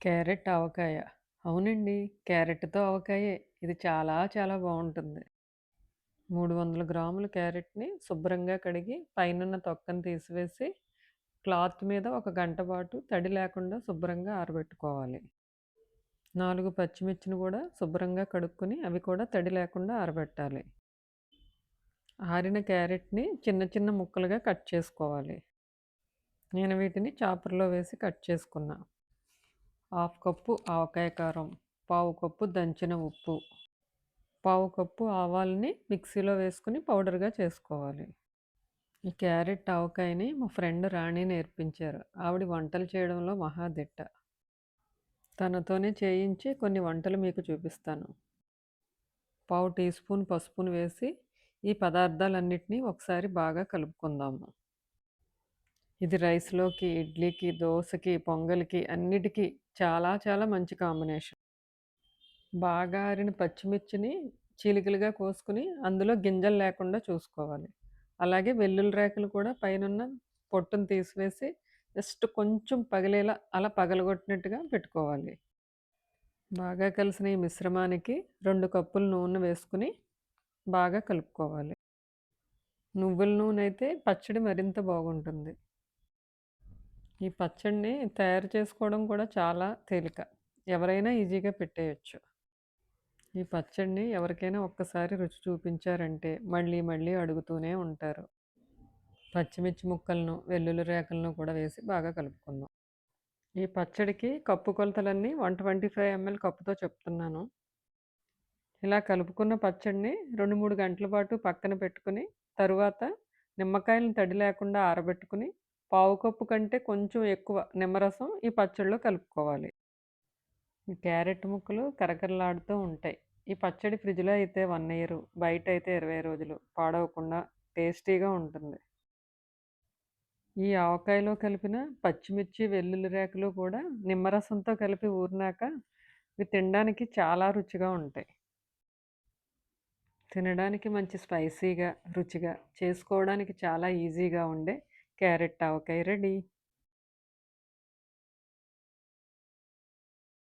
Carrot ఆవకాయ. అవునండి. క్యారెట్‌తో ఆవకాయే. ఇది చాలా చాలా బావుంటుంది. 300 గ్రాముల క్యారెట్‌ని శుభ్రంగా కడిగి పైనున్న తొక్కను తీసివేసి, క్లాత్ మీద ఒక గంట పాటు తడి లేకుండా శుభ్రంగా ఆరబెట్టుకోవాలి. 4 పచ్చిమిర్చిని కూడా శుభ్రంగా కడుక్కొని అవి కూడా తడి లేకుండా ఆరబెట్టాలి. ఆరిన క్యారెట్‌ని చిన్న చిన్న ముక్కలుగా కట్ చేసుకోవాలి. నేను వీటిని చాపర్‌లో వేసి కట్ చేసుకున్నా. హాఫ్ కప్పు ఆవకాయ కారం, పావు కప్పు దంచిన ఉప్పు, పావు కప్పు ఆవాలని మిక్సీలో వేసుకుని పౌడర్‌గా చేసుకోవాలి. ఈ క్యారెట్ ఆవకాయని మా ఫ్రెండ్ రాణి నేర్పించారు. ఆవిడ వంటలు చేయడంలో మహాదిట్ట. తనతోనే చేయించి కొన్ని వంటలు మీకు చూపిస్తాను. పావు టీ స్పూన్ పసుపును వేసి ఈ పదార్థాలన్నిటినీ ఒకసారి బాగా కలుపుకుందాము. ఇది రైస్‌లోకి, ఇడ్లీకి, దోసకి, పొంగల్‌కి అన్నిటికి చాలా చాలా మంచి కాంబినేషన్. బాగా ఆరిన పచ్చిమిర్చిని చీలికలుగా కోసుకొని అందులో గింజలు లేకుండా చూసుకోవాలి. అలాగే వెల్లుల్లి రేకులు కూడా పైనున్న పొట్టును తీసివేసి జస్ట్ కొంచెం పగిలేలా అలా పగలగొట్టినట్టుగా పెట్టుకోవాలి. బాగా కలిసిన ఈ మిశ్రమానికి 2 కప్పులు నూనె వేసుకొని బాగా కలుపుకోవాలి. నువ్వుల నూనె అయితే పచ్చడి మరింత బాగుంటుంది. ఈ పచ్చడిని తయారు చేసుకోవడం కూడా చాలా తేలిక. ఎవరైనా ఈజీగా పెట్టేయచ్చు ఈ పచ్చడిని ఎవరికైనా ఒక్కసారి రుచి చూపించారంటే మళ్ళీ మళ్ళీ అడుగుతూనే ఉంటారు. పచ్చిమిర్చి ముక్కలను, వెల్లుల్లి రేఖలను కూడా వేసి బాగా కలుపుకుందాం. ఈ పచ్చడికి కప్పు కొలతలన్నీ 125 ఎంఎల్ కప్పుతో చెప్తున్నాను. ఇలా కలుపుకున్న పచ్చడిని 2, 3 గంటల పాటు పక్కన పెట్టుకొని, తరువాత నిమ్మకాయలను తడి లేకుండా ఆరబెట్టుకొని, పావు కప్పు కంటే కొంచెం ఎక్కువ నిమ్మరసం ఈ పచ్చడిలో కలుపుకోవాలి. ఈ క్యారెట్ ముక్కలు కరకరలాడుతూ ఉంటాయి. ఈ పచ్చడి ఫ్రిడ్జ్‌లో అయితే వన్ ఇయర్, బయట అయితే 20 రోజులు పాడవకుండా టేస్టీగా ఉంటుంది. ఈ ఆవకాయలో కలిపిన పచ్చిమిర్చి, వెల్లుల్లి రేకులు కూడా నిమ్మరసంతో కలిపి ఊరినాక ఇవి తినడానికి చాలా రుచిగా ఉంటాయి. తినడానికి మంచి స్పైసీగా, రుచిగా, చేసుకోవడానికి చాలా ఈజీగా ఉండే క్యారెట్ ఆవకాయ రెడీ.